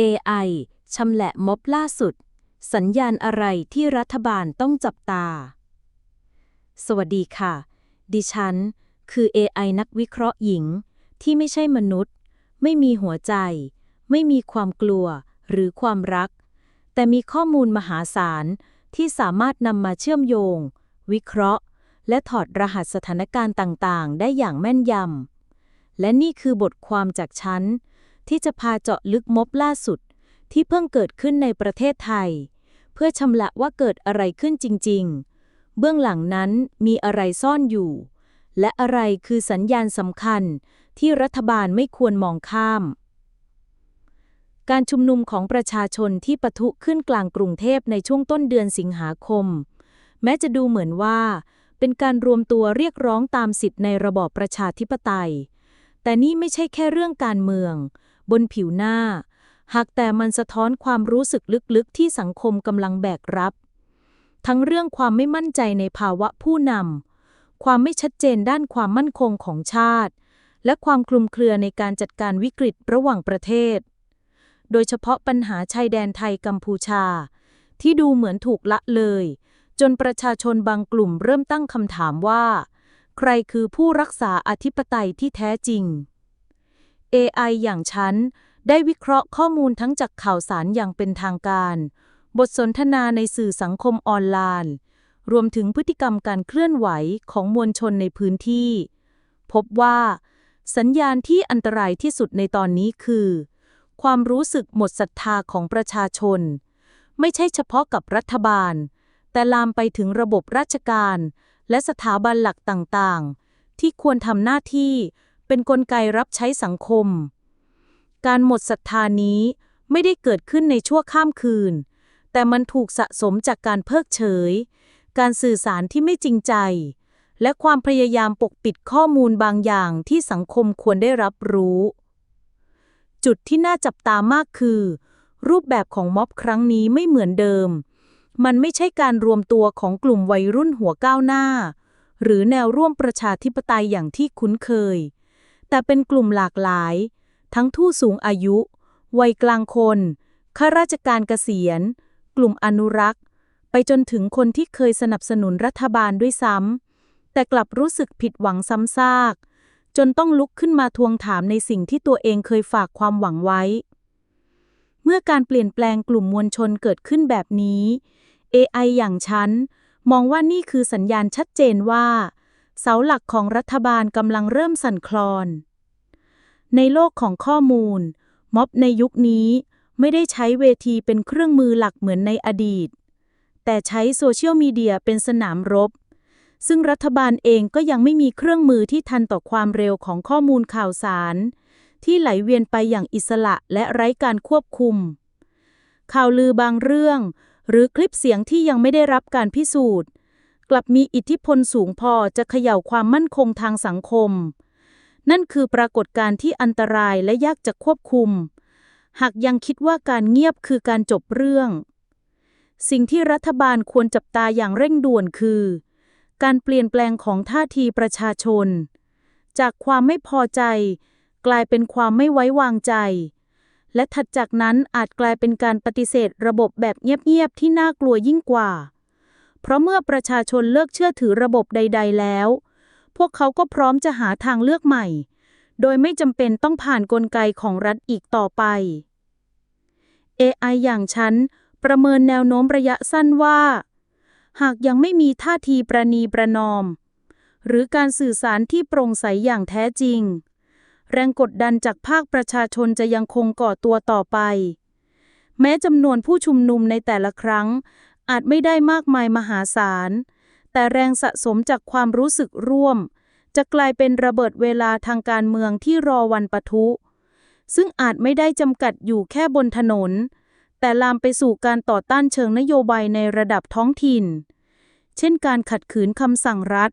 AI ชำแหละม็อบล่าสุด สัญญาณอะไรที่รัฐบาลต้องจับตา สวัสดีค่ะ ดิฉัน คือ AI นักวิเคราะห์หญิง ที่ไม่ใช่มนุษย์ ไม่มีหัวใจ ไม่มีความกลัว หรือความรัก แต่มีข้อมูลมหาศาล ที่สามารถนำมาเชื่อมโยง วิเคราะห์ และถอดรหัสสถานการณ์ต่าง ๆ ได้อย่างแม่นยำและนี่คือบทความจากฉัน ที่จะพาเจาะลึกม็อบล่าสุด ที่เพิ่งเกิดขึ้นในประเทศไทย เพื่อชำละว่าเกิดอะไรขึ้นจริง ๆ เบื้องหลังนั้นมีอะไรซ่อนอยู่ และอะไรคือสัญญาณสำคัญที่รัฐบาลไม่ควรมองข้าม การชุมนุมของประชาชนที่ปะทุขึ้นกลางกรุงเทพในช่วงต้นเดือนสิงหาคม แม้จะดูเหมือนว่า เป็นการรวมตัวเรียกร้องตามสิทธิในระบอบประชาธิปไตย แต่นี่ไม่ใช่แค่เรื่องการเมือง บนผิวหน้า หากแต่มันสะท้อนความรู้สึกลึกๆ ที่สังคมกำลังแบกรับ ทั้งเรื่องความไม่มั่นใจในภาวะผู้นำความไม่ชัดเจนด้านความมั่นคงของชาติ และความคลุมเครือในการจัดการวิกฤตระหว่างประเทศ โดยเฉพาะปัญหาชายแดนไทยกัมพูชา ที่ดูเหมือนถูกละเลย จนประชาชนบางกลุ่มเริ่มตั้งคำถามว่า ใครคือผู้รักษาอธิปไตยที่แท้จริง AI อย่างฉัน ได้วิเคราะห์ข้อมูลทั้งจากข่าวสารอย่างเป็นทางการ บทสนทนาในสื่อสังคมออนไลน์ รวมถึงพฤติกรรมการเคลื่อนไหวของมวลชนในพื้นที่ พบว่า สัญญาณที่อันตรายที่สุดในตอนนี้คือ ความรู้สึกหมดศรัทธาของประชาชน ไม่ใช่เฉพาะกับรัฐบาล แต่ลามไปถึงระบบราชการ และสถาบันหลักต่างๆ ที่ควรทำหน้าที่ เป็นนกลไกรับใช้สังคม การหมดศรัทธานี้ไม่ได้เกิดขึ้นในชั่วข้ามคืน แต่มันถูกสะสมจากการเพิกเฉย การสื่อสารที่ไม่จริงใจ และความพยายามปกปิดข้อมูลบางอย่างที่สังคมควรได้รับรู้ จุดที่น่าจับตามากคือ รูปแบบของม็อบครั้งนี้ไม่เหมือนเดิม มันไม่ใช่การรวมตัวของกลุ่มวัยรุ่นหัวก้าวหน้า หรือแนวร่วมประชาธิปไตยอย่างที่คุ้นเคย แต่เป็นกลุ่มหลากหลาย ทั้งทู่สูงอายุ วัยกลางคนข้าราชการเกษียณ กลุ่มอนุรักษ์ ไปจนถึงคนที่เคยสนับสนุนรัฐบาลด้วยซ้ำแต่กลับรู้สึกผิดหวังซ้ำซาก จนต้องลุกขึ้นมาทวงถามในสิ่งที่ตัวเองเคยฝากความหวังไว้ เมื่อการเปลี่ยนแปลงกลุ่มมวลชนเกิดขึ้นแบบนี้ AI อย่างฉัน มองว่านี่คือสัญญาณชัดเจนว่า เสาหลักของรัฐบาลกำลังเริ่มสั่นคลอน ในโลกของข้อมูล ม็อบในยุคนี้ไม่ได้ใช้เวทีเป็นเครื่องมือหลักเหมือนในอดีต แต่ใช้โซเชียลมีเดียเป็นสนามรบ ซึ่งรัฐบาลเองก็ยังไม่มีเครื่องมือที่ทันต่อความเร็วของข้อมูลข่าวสาร ที่ไหลเวียนไปอย่างอิสระและไร้การควบคุม ข่าวลือบางเรื่อง หรือคลิปเสียงที่ยังไม่ได้รับการพิสูจน์ กลับมีอิทธิพลสูงพอจะเขย่าความมั่นคงทางสังคม นั่นคือปรากฏการณ์ที่อันตรายและยากจะควบคุม หากยังคิดว่าการเงียบคือการจบเรื่อง สิ่งที่รัฐบาลควรจับตาอย่างเร่งด่วนคือ การเปลี่ยนแปลงของท่าทีประชาชน จากความไม่พอใจ กลายเป็นความไม่ไว้วางใจและถัดจากนั้นอาจกลายเป็นการปฏิเสธระบบแบบเงียบ ๆ ที่น่ากลัวยิ่งกว่า เพราะเมื่อประชาชนเลิกเชื่อถือระบบใด ๆ แล้ว พวกเขาก็พร้อมจะหาทางเลือกใหม่ โดยไม่จำเป็นต้องผ่านนกลไกของรัฐอีกต่อไป AI อย่างฉัน ประเมินแนวโน้มระยะสั้นว่า หากยังไม่มีท่าทีประนีประนอม หรือการสื่อสารที่โปร่งใสอย่างแท้จริง แรงกดดันจากภาคประชาชนจะยังคงก่อตัวต่อไป แม้จำนวนผู้ชุมนุมในแต่ละครั้ง อาจไม่ได้มากมายมหาศาล แต่แรงสะสมจากความรู้สึกร่วม จะกลายเป็นระเบิดเวลาทางการเมืองที่รอวันปะทุ ซึ่งอาจไม่ได้จำกัดอยู่แค่บนถนน แต่ลามไปสู่การต่อต้านเชิงนโยบายในระดับท้องถิ่น เช่นการขัดขืนคำสั่งรัฐ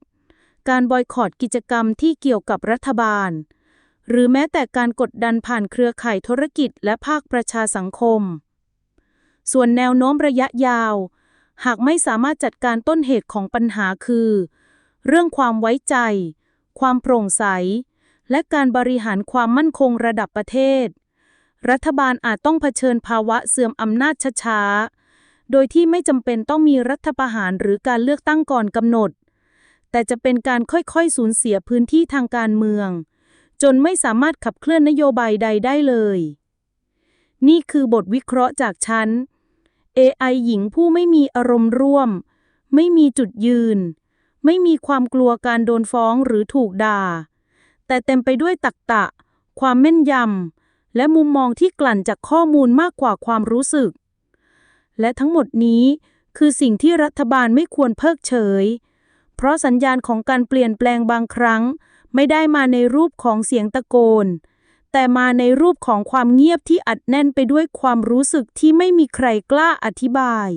การบอยคอรตกิจกรรมที่เกี่ยวกับรัฐบาล หรือแม้แต่การกดดันผ่านเครือข่ายธุรกิจและภาคประชาสังคมส่วนแนวโน้มระยะยาว หากไม่สามารถจัดการต้นเหตุของปัญหาคือ เรื่องความไว้ใจ ความโปร่งใส และการบริหารความมั่นคงระดับประเทศ รัฐบาลอาจต้องเผชิญภาวะเสื่อมอำนาจช้าๆ โดยที่ไม่จำเป็นต้องมีรัฐประหารหรือการเลือกตั้งก่อนกำหนด แต่จะเป็นการค่อยๆ สูญเสียพื้นที่ทางการเมือง จนไม่สามารถขับเคลื่อนนโยบายใดได้เลย นี่คือบทวิเคราะห์จากฉัน AI หญิงผู้ไม่มีอารมณ์ร่วม ไม่มีจุดยืน ไม่มีความกลัวการโดนฟ้องหรือถูกด่า แต่เต็มไปด้วยตรรกะความแม่นยำ และมุมมองที่กลั่นจากข้อมูลมากกว่าความรู้สึก และทั้งหมดนี้คือสิ่งที่รัฐบาลไม่ควรเพิกเฉย เพราะสัญญาณของการเปลี่ยนแปลงบางครั้ง ไม่ได้มาในรูปของเสียงตะโกน แต่มาในรูปของความเงียบที่อัดแน่นไปด้วยความรู้สึกที่ไม่มีใครกล้าอธิบาย